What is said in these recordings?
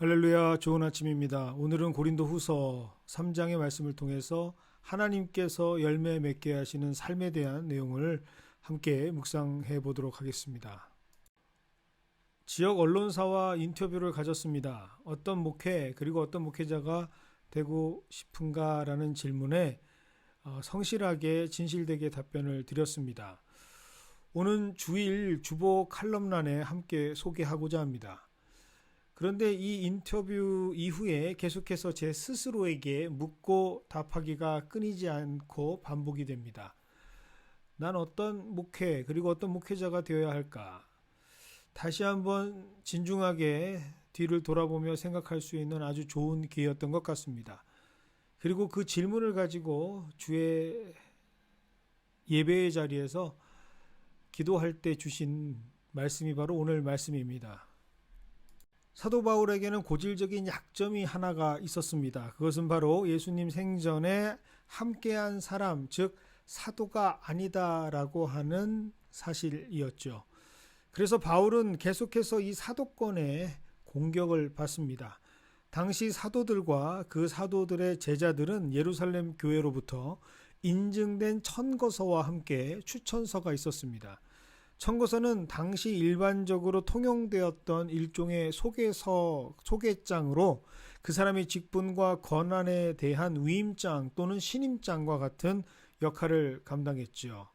할렐루야 좋은 아침입니다. 오늘은 고린도 후서 3장의 말씀을 통해서 하나님께서 열매 맺게 하시는 삶에 대한 내용을 함께 묵상해 보도록 하겠습니다. 지역 언론사와 인터뷰를 가졌습니다. 어떤 목회 그리고 어떤 목회자가 되고 싶은가라는 질문에 어, 성실하게 진실되게 답변을 드렸습니다. 오는 주일 주보 칼럼란에 함께 소개하고자 합니다. 그런데 이 인터뷰 이후에 계속해서 제 스스로에게 묻고 답하기가 끊이지 않고 반복이 됩니다. 난 어떤 목회 그리고 어떤 목회자가 되어야 할까? 다시 한번 진중하게 뒤를 돌아보며 생각할 수 있는 아주 좋은 기회였던 것 같습니다. 그리고 그 질문을 가지고 주의 예배의 자리에서 기도할 때 주신 말씀이 바로 오늘 말씀입니다. 사도 바울에게는 고질적인 약점이 하나가 있었습니다. 그것은 바로 예수님 생전에 함께한 사람, 즉 사도가 아니다라고 하는 사실이었죠. 그래서 바울은 계속해서 이 사도권에 공격을 받습니다. 당시 사도들과 그 사도들의 제자들은 예루살렘 교회로부터 인증된 천거서와 함께 추천서가 있었습니다. 청거서는 당시 일반적으로 통용되었던 일종의 소개서, 소개장으로 그 사람의 직분과 권한에 대한 위임장 또는 신임장과 같은 역할을 감당했지요.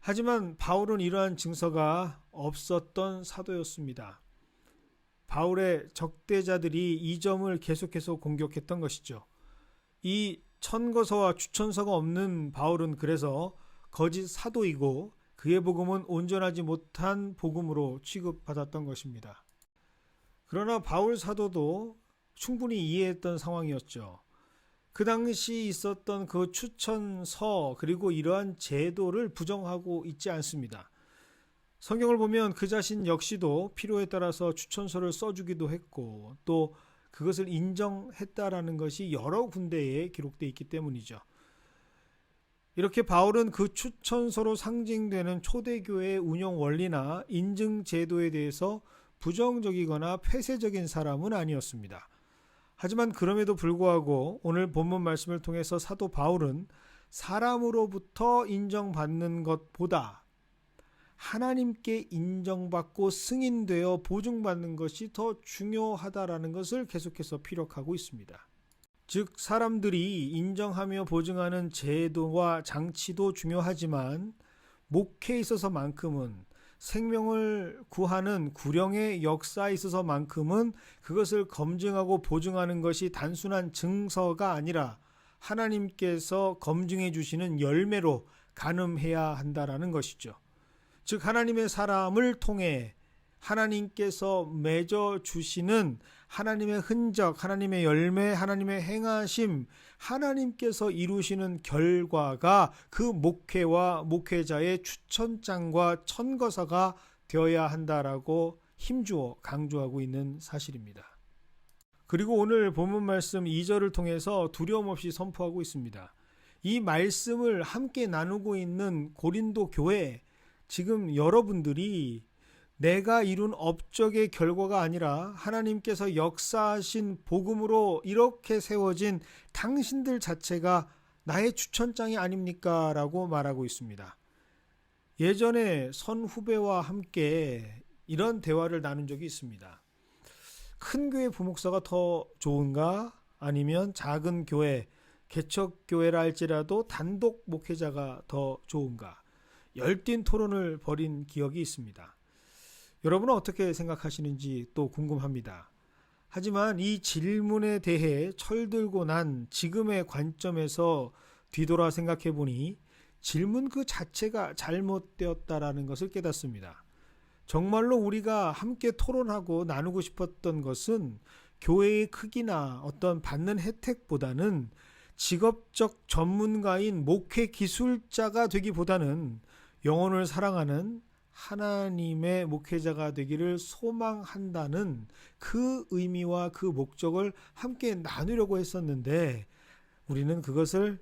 하지만 바울은 이러한 증서가 없었던 사도였습니다. 바울의 적대자들이 이 점을 계속해서 공격했던 것이죠. 이 천거서와 추천서가 없는 바울은 그래서 거짓 사도이고 그의 복음은 온전하지 못한 복음으로 취급받았던 것입니다. 그러나 바울 사도도 충분히 이해했던 상황이었죠. 그 당시 있었던 그 추천서 그리고 이러한 제도를 부정하고 있지 않습니다. 성경을 보면 그 자신 역시도 필요에 따라서 추천서를 써주기도 했고 또 그것을 인정했다라는 것이 여러 군데에 기록되어 있기 때문이죠. 이렇게 바울은 그 추천서로 상징되는 초대교회의 운영 원리나 인증 제도에 대해서 부정적이거나 폐쇄적인 사람은 아니었습니다. 하지만 그럼에도 불구하고 오늘 본문 말씀을 통해서 사도 바울은 사람으로부터 인정받는 것보다 하나님께 인정받고 승인되어 보증받는 것이 더 중요하다라는 것을 계속해서 피력하고 있습니다. 즉 사람들이 인정하며 보증하는 제도와 장치도 중요하지만 목회에 있어서만큼은 생명을 구하는 구령의 역사에 있어서만큼은 그것을 검증하고 보증하는 것이 단순한 증서가 아니라 하나님께서 검증해 주시는 열매로 가늠해야 한다라는 것이죠. 즉 하나님의 사람을 통해 하나님께서 맺어 주시는 하나님의 흔적, 하나님의 열매, 하나님의 행하심, 하나님께서 이루시는 결과가 그 목회와 목회자의 추천장과 천거사가 되어야 한다라고 힘주어 강조하고 있는 사실입니다. 그리고 오늘 본문 말씀 2절을 통해서 두려움 없이 선포하고 있습니다. 이 말씀을 함께 나누고 있는 고린도 교회, 지금 여러분들이 내가 이룬 업적의 결과가 아니라 하나님께서 역사하신 복음으로 이렇게 세워진 당신들 자체가 나의 추천장이 아닙니까? 라고 말하고 있습니다. 예전에 선 후배와 함께 이런 대화를 나눈 적이 있습니다. 큰 교회 부목사가 더 좋은가? 아니면 작은 교회, 개척교회라 할지라도 단독 목회자가 더 좋은가? 열띤 토론을 벌인 기억이 있습니다. 여러분은 어떻게 생각하시는지 또 궁금합니다. 하지만 이 질문에 대해 철들고 난 지금의 관점에서 뒤돌아 생각해 보니 질문 그 자체가 잘못되었다라는 것을 깨닫습니다. 정말로 우리가 함께 토론하고 나누고 싶었던 것은 교회의 크기나 어떤 받는 혜택보다는 직업적 전문가인 목회 기술자가 되기보다는 영혼을 사랑하는 하나님의 목회자가 되기를 소망한다는 그 의미와 그 목적을 함께 나누려고 했었는데 우리는 그것을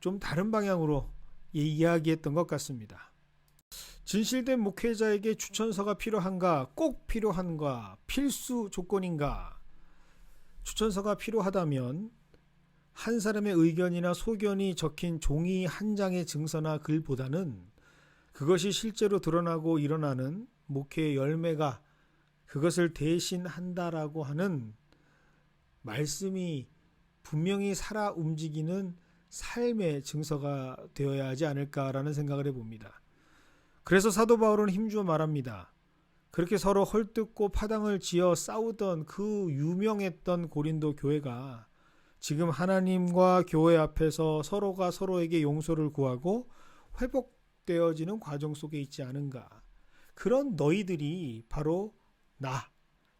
좀 다른 방향으로 이야기했던 것 같습니다. 진실된 목회자에게 추천서가 필요한가? 꼭 필요한가? 필수 조건인가? 추천서가 필요하다면 한 사람의 의견이나 소견이 적힌 종이 한 장의 증서나 글보다는 그것이 실제로 드러나고 일어나는 목회의 열매가 그것을 대신한다라고 하는 말씀이 분명히 살아 움직이는 삶의 증서가 되어야 하지 않을까라는 생각을 해봅니다. 그래서 사도 바울은 힘주어 말합니다. 그렇게 서로 헐뜯고 파당을 지어 싸우던 그 유명했던 고린도 교회가 지금 하나님과 교회 앞에서 서로가 서로에게 용서를 구하고 회복 되어지는 과정 속에 있지 않은가. 그런 너희들이 바로 나,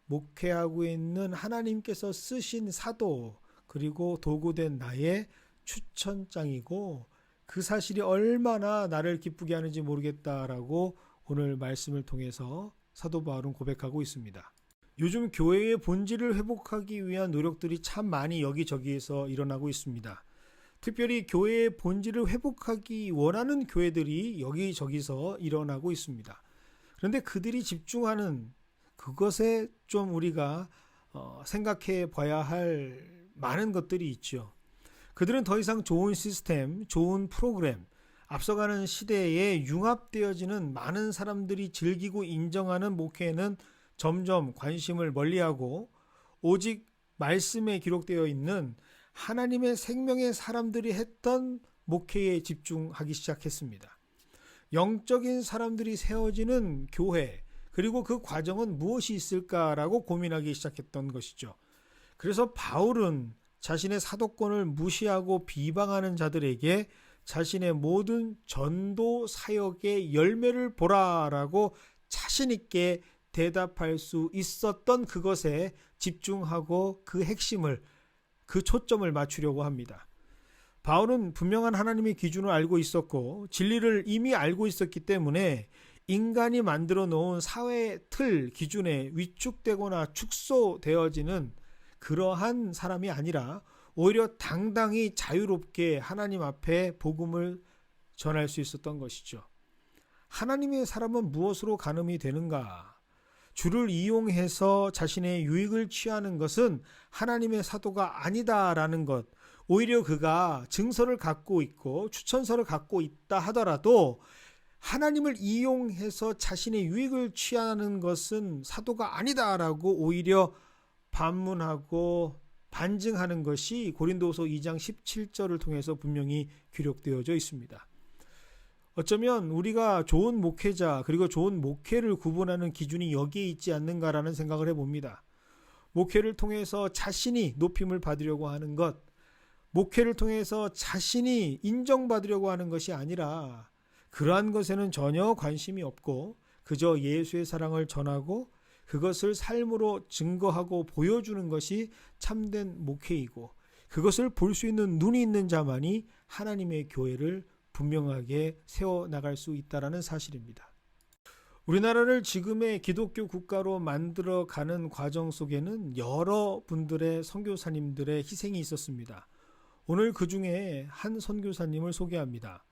목회하고 있는 하나님께서 쓰신 사도, 그리고 도구된 나의 추천장이고 그 사실이 얼마나 나를 기쁘게 하는지 모르겠다라고 오늘 말씀을 통해서 사도 바울은 고백하고 있습니다. 요즘 교회의 본질을 회복하기 위한 노력들이 참 많이 여기저기에서 일어나고 있습니다. 특별히 교회의 본질을 회복하기 원하는 교회들이 여기저기서 일어나고 있습니다. 그런데 그들이 집중하는 그것에 좀 우리가 어, 생각해 봐야 할 많은 것들이 있죠. 그들은 더 이상 좋은 시스템, 좋은 프로그램, 앞서가는 시대에 융합되어지는 많은 사람들이 즐기고 인정하는 목회에는 점점 관심을 멀리하고 오직 말씀에 기록되어 있는 하나님의 생명의 사람들이 했던 목회에 집중하기 시작했습니다. 영적인 사람들이 세워지는 교회, 그리고 그 과정은 무엇이 있을까라고 고민하기 시작했던 것이죠. 그래서 바울은 자신의 사도권을 무시하고 비방하는 자들에게 자신의 모든 전도 사역의 열매를 보라라고 자신있게 대답할 수 있었던 그것에 집중하고 그 핵심을, 그 초점을 맞추려고 합니다. 바울은 분명한 하나님의 기준을 알고 있었고 진리를 이미 알고 있었기 때문에 인간이 만들어 놓은 사회 틀 기준에 위축되거나 축소되어지는 그러한 사람이 아니라 오히려 당당히 자유롭게 하나님 앞에 복음을 전할 수 있었던 것이죠. 하나님의 사람은 무엇으로 가늠이 되는가? 주를 이용해서 자신의 유익을 취하는 것은 하나님의 사도가 아니다라는 것. 오히려 그가 증서를 갖고 있고 추천서를 갖고 있다 하더라도 하나님을 이용해서 자신의 유익을 취하는 것은 사도가 아니다라고 오히려 반문하고 반증하는 것이 고린도서 2장 17절을 통해서 분명히 기록되어져 있습니다. 어쩌면 우리가 좋은 목회자 그리고 좋은 목회를 구분하는 기준이 여기에 있지 않는가라는 생각을 해봅니다. 목회를 통해서 자신이 높임을 받으려고 하는 것, 목회를 통해서 자신이 인정받으려고 하는 것이 아니라 그러한 것에는 전혀 관심이 없고 그저 예수의 사랑을 전하고 그것을 삶으로 증거하고 보여주는 것이 참된 목회이고 그것을 볼 수 있는 눈이 있는 자만이 하나님의 교회를 분명하게 세워 나갈 수 있다라는 사실입니다. 우리나라를 지금의 기독교 국가로 만들어 가는 과정 속에는 여러 분들의 선교사님들의 희생이 있었습니다. 오늘 그 중에 한 선교사님을 소개합니다.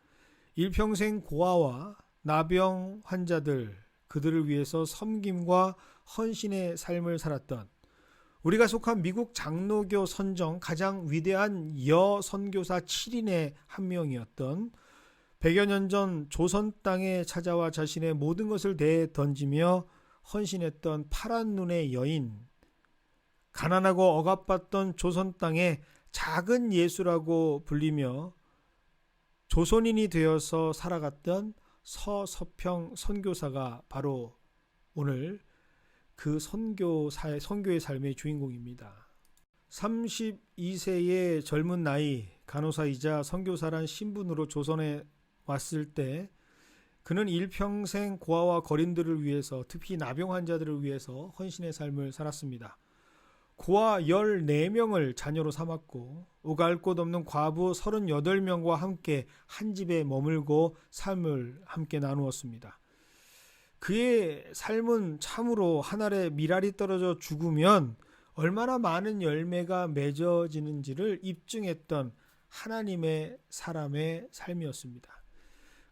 일평생 고아와 나병 환자들 그들을 위해서 섬김과 헌신의 삶을 살았던 우리가 속한 미국 장로교 선정 가장 위대한 여 선교사 7인의 한 명이었던 100여 년 전 조선 땅에 찾아와 자신의 모든 것을 내 던지며 헌신했던 파란 눈의 여인 가난하고 억압받던 조선 땅에 작은 예수라고 불리며 조선인이 되어서 살아갔던 서서평 선교사가 바로 오늘 그 선교사의 선교의 삶의 주인공입니다. 32세의 젊은 나이 간호사이자 선교사란 신분으로 조선에 왔을 때 그는 일평생 고아와 거린들을 위해서 특히 나병 환자들을 위해서 헌신의 삶을 살았습니다. 고아 14명을 자녀로 삼았고 오갈 곳 없는 과부 38명과 함께 한 집에 머물고 삶을 함께 나누었습니다. 그의 삶은 참으로 하늘에 미랄이 떨어져 죽으면 얼마나 많은 열매가 맺어지는지를 입증했던 하나님의 사람의 삶이었습니다.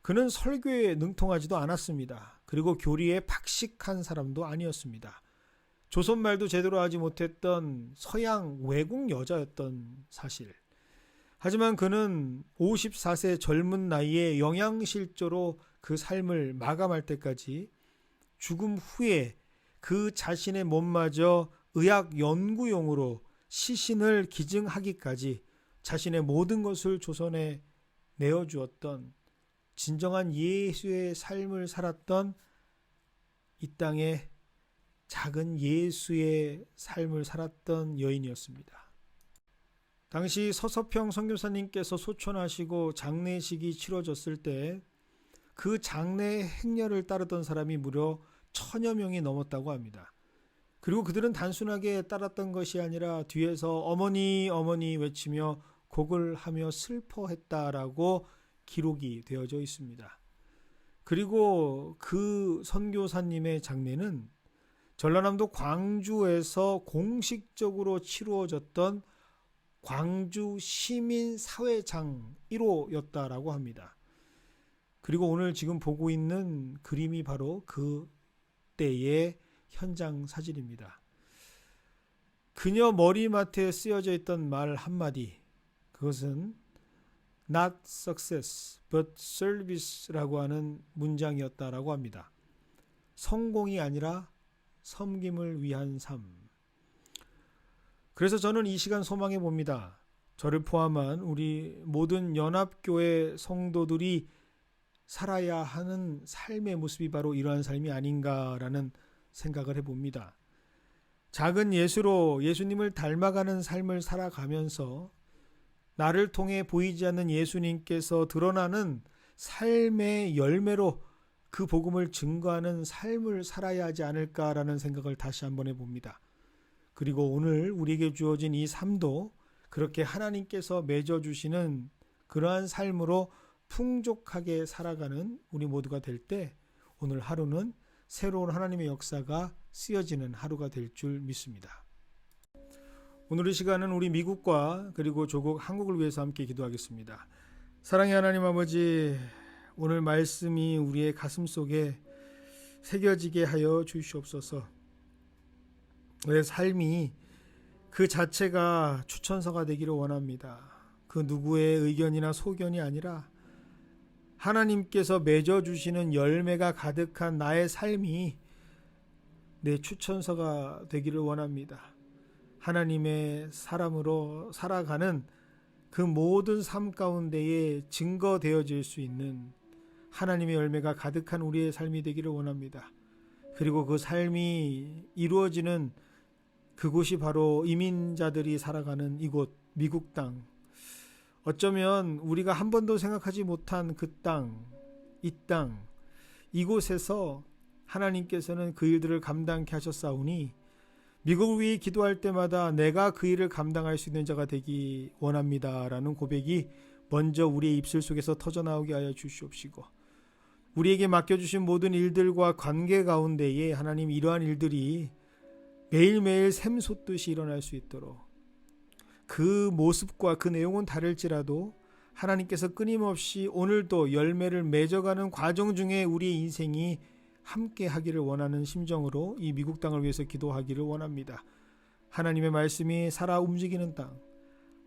그는 설교에 능통하지도 않았습니다. 그리고 교리에 박식한 사람도 아니었습니다. 조선말도 제대로 하지 못했던 서양 외국 여자였던 사실. 하지만 그는 54세 젊은 나이에 영양실조로 그 삶을 마감할 때까지 죽음 후에 그 자신의 몸마저 의학 연구용으로 시신을 기증하기까지 자신의 모든 것을 조선에 내어주었던 진정한 예수의 삶을 살았던 이 땅의 작은 예수의 삶을 살았던 여인이었습니다. 당시 서서평 선교사님께서 소천하시고 장례식이 치러졌을 때 그 장례 행렬을 따르던 사람이 무려 천여 명이 넘었다고 합니다. 그리고 그들은 단순하게 따랐던 것이 아니라 뒤에서 어머니 어머니 외치며 곡을 하며 슬퍼했다라고 기록이 되어져 있습니다. 그리고 그 선교사님의 장례는 전라남도 광주에서 공식적으로 치루어졌던 광주 시민 사회장 1호였다라고 합니다. 그리고 오늘 지금 보고 있는 그림이 바로 그 때의 현장 사진입니다. 그녀 머리맡에 쓰여져 있던 말 한마디. 그것은 not success but service라고 하는 문장이었다라고 합니다. 성공이 아니라 섬김을 위한 삶. 그래서 저는 이 시간 소망해 봅니다. 저를 포함한 우리 모든 연합교회 성도들이 살아야 하는 삶의 모습이 바로 이러한 삶이 아닌가라는 생각을 해 봅니다. 작은 예수로 예수님을 닮아가는 삶을 살아가면서 나를 통해 보이지 않는 예수님께서 드러나는 삶의 열매로 그 복음을 증거하는 삶을 살아야 하지 않을까라는 생각을 다시 한번 해봅니다. 그리고 오늘 우리에게 주어진 이 삶도 그렇게 하나님께서 맺어주시는 그러한 삶으로 풍족하게 살아가는 우리 모두가 될 때 오늘 하루는 새로운 하나님의 역사가 쓰여지는 하루가 될 줄 믿습니다. 오늘 이 시간은 우리 미국과 그리고 조국 한국을 위해서 함께 기도하겠습니다. 사랑의 하나님 아버지, 오늘 말씀이 우리의 가슴 속에 새겨지게 하여 주시옵소서. 내 삶이 그 자체가 추천서가 되기를 원합니다. 그 누구의 의견이나 소견이 아니라 하나님께서 맺어주시는 열매가 가득한 나의 삶이 내 추천서가 되기를 원합니다. 하나님의 사람으로 살아가는 그 모든 삶 가운데에 증거되어질 수 있는 하나님의 열매가 가득한 우리의 삶이 되기를 원합니다. 그리고 그 삶이 이루어지는 그곳이 바로 이민자들이 살아가는 이곳 미국 땅 어쩌면 우리가 한 번도 생각하지 못한 그 땅, 이 땅, 이곳에서 하나님께서는 그 일들을 감당케 하셨사오니 미국을 위해 기도할 때마다 내가 그 일을 감당할 수 있는 자가 되기 원합니다 라는 고백이 먼저 우리의 입술 속에서 터져나오게 하여 주시옵시고 우리에게 맡겨주신 모든 일들과 관계 가운데에 하나님 이러한 일들이 매일매일 샘솟듯이 일어날 수 있도록 그 모습과 그 내용은 다를지라도 하나님께서 끊임없이 오늘도 열매를 맺어가는 과정 중에 우리의 인생이 함께 하기를 원하는 심정으로 이 미국 땅을 위해서 기도하기를 원합니다. 하나님의 말씀이 살아 움직이는 땅,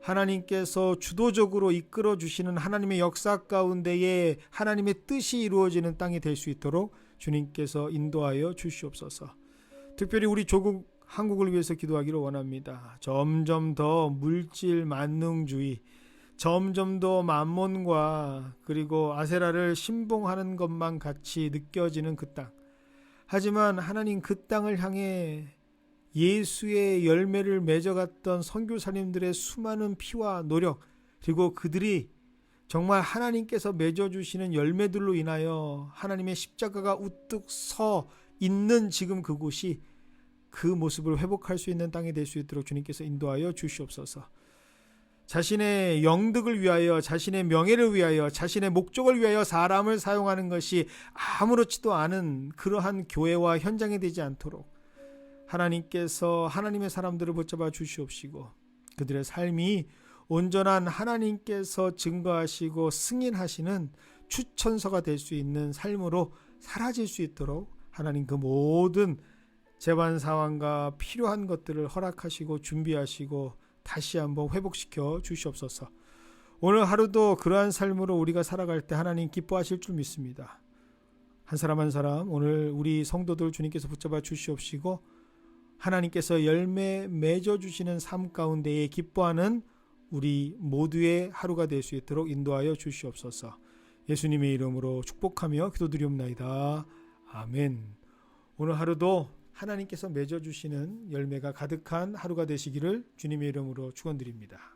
하나님께서 주도적으로 이끌어 주시는 하나님의 역사 가운데에 하나님의 뜻이 이루어지는 땅이 될 수 있도록 주님께서 인도하여 주시옵소서. 특별히 우리 조국 한국을 위해서 기도하기를 원합니다. 점점 더 물질 만능주의, 점점 더 만몬과 그리고 아세라를 신봉하는 것만 같이 느껴지는 그 땅. 하지만 하나님 그 땅을 향해 예수의 열매를 맺어갔던 선교사님들의 수많은 피와 노력 그리고 그들이 정말 하나님께서 맺어주시는 열매들로 인하여 하나님의 십자가가 우뚝 서 있는 지금 그곳이 그 모습을 회복할 수 있는 땅이 될 수 있도록 주님께서 인도하여 주시옵소서. 자신의 영득을 위하여 자신의 명예를 위하여 자신의 목적을 위하여 사람을 사용하는 것이 아무렇지도 않은 그러한 교회와 현장이 되지 않도록 하나님께서 하나님의 사람들을 붙잡아 주시옵시고 그들의 삶이 온전한 하나님께서 증거하시고 승인하시는 추천서가 될 수 있는 삶으로 사라질 수 있도록 하나님 그 모든 재반 사항과 필요한 것들을 허락하시고 준비하시고 다시 한번 회복시켜 주시옵소서. 오늘 하루도 그러한 삶으로 우리가 살아갈 때 하나님 기뻐하실 줄 믿습니다. 한 사람 한 사람 오늘 우리 성도들 주님께서 붙잡아 주시옵시고 하나님께서 열매 맺어 주시는 삶 가운데에 기뻐하는 우리 모두의 하루가 될 수 있도록 인도하여 주시옵소서. 예수님의 이름으로 축복하며 기도드리옵나이다. 아멘. 오늘 하루도 하나님께서 맺어 주시는 열매가 가득한 하루가 되시기를 주님의 이름으로 축원드립니다.